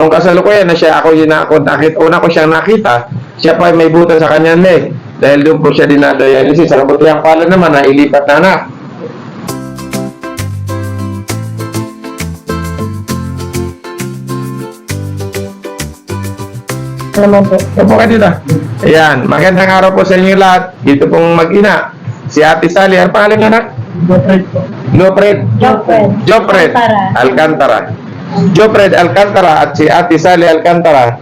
Nung kasalukuyan na siya ako yung nakontakit, una ko siyang nakita, siya pa ay may butas sa kanyang leg. Dahil doon po siya dinadialysis. Sa kabutihang pala naman, nailipat na anak. naman po. Opo ka dito. Ayan, magandang araw po sa inyo lahat. Dito pong mag-ina. Si Ate Sally, ano pangalan niya na? Boyfriend po. Lopred. Jopred. Jopred Alcantara. Jopred Alcantara at si Ate Sally Alcantara.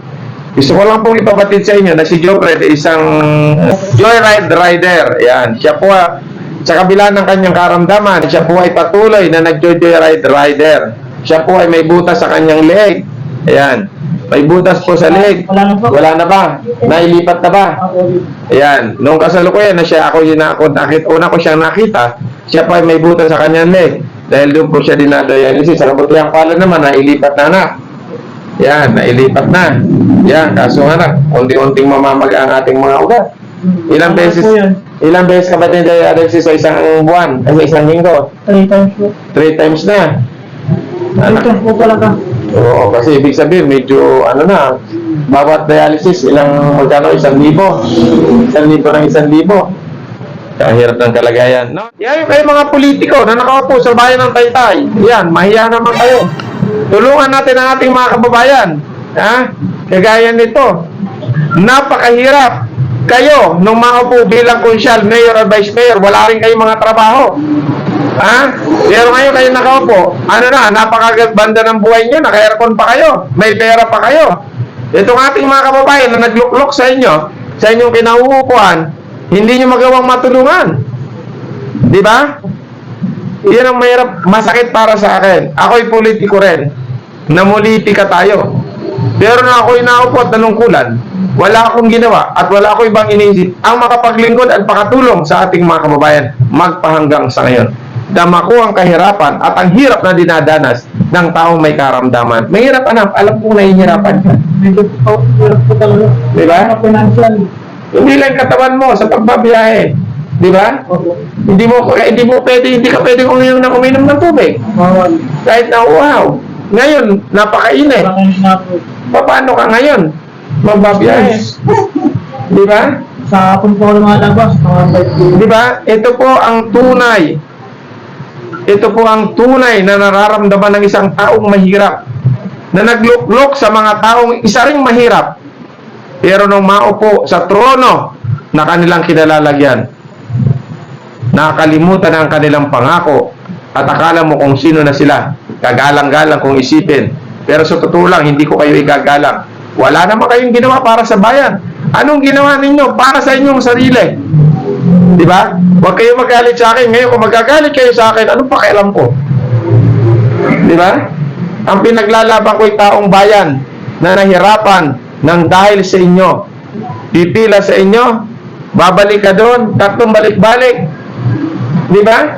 Gusto ko lang pong ipabatid sa inyo na si Jopred ay isang joyride rider. Yan. Siya po ah, sa kabila ng kanyang karamdaman, siya po ay patuloy na nagjo-joyride rider. Siya po ay may butas sa kanyang leg. Ayan. May butas po sa leg. Wala na po. Wala na ba? Nailipat na ba? Ako, Ayan, nung kasalukuyan na siya ako yung nakontakit, una ko siyang nakita, siya pa ay may butas sa kanyang leg. Dahil doon po siya dinadialysis. Sa kabutihang pala naman, nailipat na anak. Yan, nailipat na. Yan, kaso nga na, unti-unting mamamaga ang ating mga ugat. Ilang beses, ilang beses ka ba dinadialysis sa isang buwan? Sa isang linggo? Three times po. Three times na. Three Anak. times po talaga. Oo, kasi ibig sabihin, medyo, ano na, bawat dialysis, ilang, magkano, isang libo. Isang libo ng isang libo. Kahirap ng kalagayan. No? Yan kayo mga politiko na nakaupo sa bayan ng Taytay. Yan, mahiya naman kayo. Tulungan natin ang ating mga kababayan. Ha? Kagaya nito. Napakahirap. Kayo, nung maupo bilang konsyal, mayor or vice mayor, wala rin kayong mga trabaho. Ha? Pero ngayon kayo nakaupo, ano na, napakaganda ng buhay nyo, naka-aircon pa kayo, may pera pa kayo. Itong ating mga kababayan na nagluklok sa inyo, sa inyong kinauupuan, hindi nyo magawang matulungan. Di ba? Yan ang mahirap, masakit para sa akin. Ako'y politiko rin. Namulitika tayo. Pero na ako'y naupo at nanungkulan, wala akong ginawa at wala akong ibang iniisip ang makapaglingkod at pakatulong sa ating mga kababayan magpahanggang sa ngayon. Dama ko ang kahirapan at ang hirap na dinadanas ng taong may karamdaman. Mahirap anak, alam kong nahihirapan ka. Medyo hirap po talaga. Di ba? Mga financial. Hindi lang katawan mo sa pagbabiyahe. Di ba? Opo. Hindi mo hindi mo pwede, hindi ka pwede uminom ng uminom ng tubig. Bawal. Kahit na uhaw. Ngayon, napakainit. Paano ka ngayon? Magbabiyahe. Di ba? Sa hapon po ako lumalabas. Di ba? Ito po ang tunay. Ito po ang tunay na nararamdaman ng isang taong mahirap. Na nagluklok sa mga taong isa ring mahirap. Pero nung maupo sa trono na kanilang kinalalagyan, nakakalimutan ang kanilang pangako at akala mo kung sino na sila. Kagalang-galang kung isipin. Pero sa totoo lang, hindi ko kayo igagalang. Wala naman kayong ginawa para sa bayan. Anong ginawa ninyo para sa inyong sarili? Di ba? Huwag kayo magalit sa akin. Ngayon, kung magagalit kayo sa akin, anong pakialam ko? Di ba? Ang pinaglalaban ko ay taong bayan na nahirapan ng dahil sa inyo. Pipila sa inyo, babalik ka doon, tatlong balik-balik. Di ba?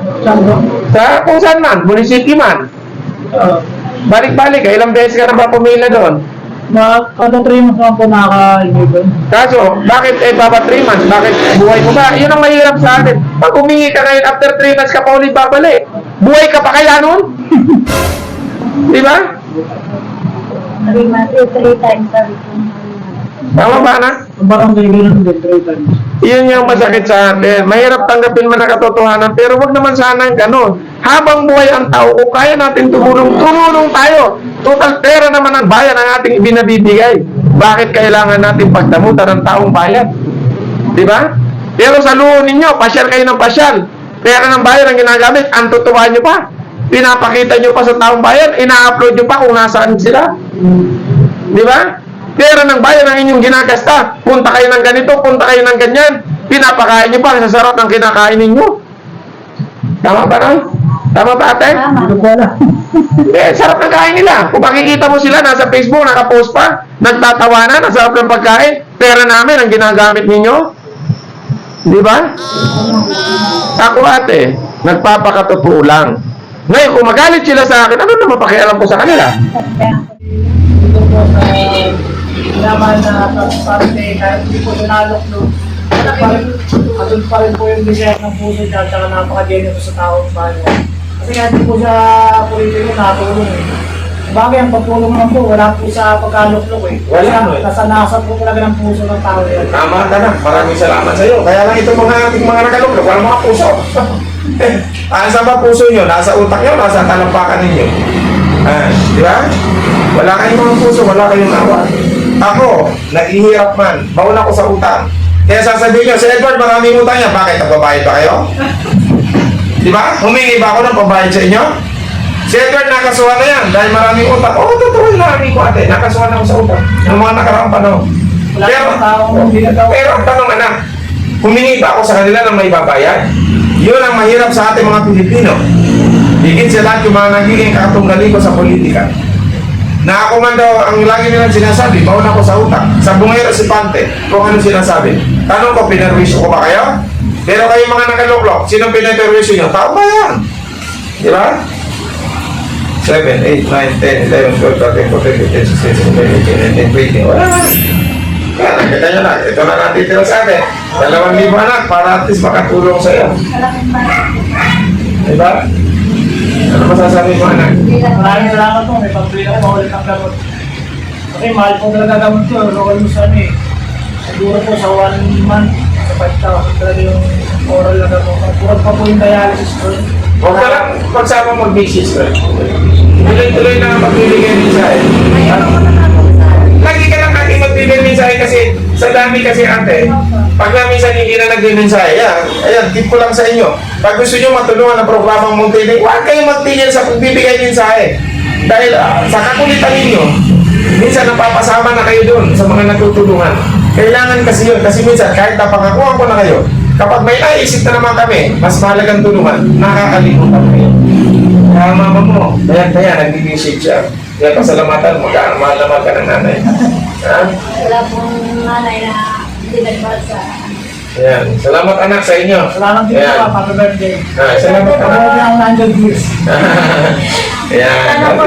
Sa kung saan man, munisipyo man. Balik-balik ka, ilang beses ka na ba pumila doon? mga kada 3 months lang po nakaka-inyo doon. Kaso, bakit eh, baba 3 months? Bakit buhay mo ba? Yun ang mahirap sa atin. Pag humingi ka ngayon, after 3 months ka pa ulit babalik. Buhay ka pa kaya nun? Di ba? Three months, eh, three times sabi ko. Tama ba na? Ang barangay ganun din, 3 times. Iyon yung masakit sa atin. Mahirap tanggapin man ang katotohanan, pero wag naman sana ganun. Habang buhay ang tao, kung kaya natin tumulong, tumulong tayo. Total pera naman ang bayan ang ating binabibigay. Bakit kailangan natin pagdamutan ng taong bayan? Di ba? Pero sa luho ninyo, pasyal kayo ng pasyal. Pera ng bayan ang ginagamit, ang tutuwa nyo pa. Pinapakita nyo pa sa taong bayan, ina-upload nyo pa kung nasaan sila. Di ba? Pera ng bayan ang inyong ginagasta. Punta kayo ng ganito, punta kayo ng ganyan. Pinapakain nyo pa sa sarap ng kinakain ninyo. Tama ba na? Tama ba ate? Tama. Eh, sarap ng kain nila. Kung makikita mo sila, nasa Facebook, nakapost pa, nagtatawanan, ang sarap ng pagkain, pera namin ang ginagamit ninyo. Di ba? Ako ate, nagpapakatotoo lang. Ngayon, kung magalit sila sa akin, ano naman pakialam ko sa kanila? Sa naman na sa parte, kahit hindi po sinalok no. Atun pa rin po yung bigay ng puso niya, tsaka napaka-genuine sa taong bayan. Kasi kahit po siya politiko, nakatulong eh. Bagay, ang pagtulong naman po, wala po sa pagkaluklok eh. Wala, no eh. Nasa nasa po talaga ng puso ng tao yan. Tama ka na. Maraming salamat sa iyo. Kaya lang itong mga ating mga nakaluglo, walang mga puso. saan ba puso nyo? Nasa utak nyo, nasa talampakan ninyo. Ah, di ba? Wala kayong mga puso, wala kayong awa. Ako, naghihirap man, baon ako sa utang. Kaya sasabihin nyo, si Edward, maraming utang niya. Bakit? Nagbabayad ba kayo? Di ba? Humingi ba ako ng pabayad sa inyo? Si Edward nakasuhan na yan dahil maraming utang. Oo, oh, totoo yung narinig ko ate. Nakasuhan ako sa utang. Yung mga nakaraang panahon. Na daw. Pero ang tanong anak, humingi ba ako sa kanila ng may babayad? Yun ang mahirap sa ating mga Pilipino. Higit sa lahat yung mga nagiging katunggali ko sa politika. Na ako man daw, ang lagi nilang sinasabi, baon ako sa utang. Sa bungero si Pante, kung ano sinasabi. Tanong ko, pinerwisyo ko ba kayo? Pero kayo mga nakaluklok, sinong pinerwisyo nyo? Tao ba yan? Di ba? 7, 8, 9, 10, 11, 12, 13, 14, 15, 16, 17, 18, 19, 20. Wala na. Kaya nakita nyo na, ito na details sa atin. Dalawang libo anak para at least makatulong sa iyo. Ano masasabi mo anak? Maraming salamat po, may na po ulit ng gamot. Okay, mahal po talaga gamot yun. Local mo sa ano eh. Siguro po sa one month, sa 5,000 talaga yung oral na gamot. Purot pa po yung dialysis ko. Huwag ka lang magsama mag-business ko. Tuloy-tuloy na ang magbibigay din sa akin. Ko ako sa Lagi ka lang natin magbibigay din sa akin kasi sa dami kasi ate. Pag na minsan hindi na nagbimensahe, yan, ayan, tip ko lang sa inyo. Pag gusto nyo matulungan ng programang Montiling, huwag kayong magtigil sa pagbibigay din sa akin. Dahil ah, sa kakulitan ninyo, minsan napapasama na kayo doon sa mga natutulungan. Kailangan kasi yun, kasi minsan kahit napangakuha ko na kayo, kapag may naisip na naman kami, mas mahalagang tulungan, nakakalimutan kayo. Kaya ang mama mo, kaya-kaya nagiging shake siya. Kaya pasalamatan kaya mahal na mahal ka ng nanay. Ha? wala pong nanay na hindi nagbahal sa Ayan. Salamat anak sa inyo. Salamat din Ayan. po, happy birthday. Ah, salamat Salamat anak. din ako 100 years. Ayan. Po,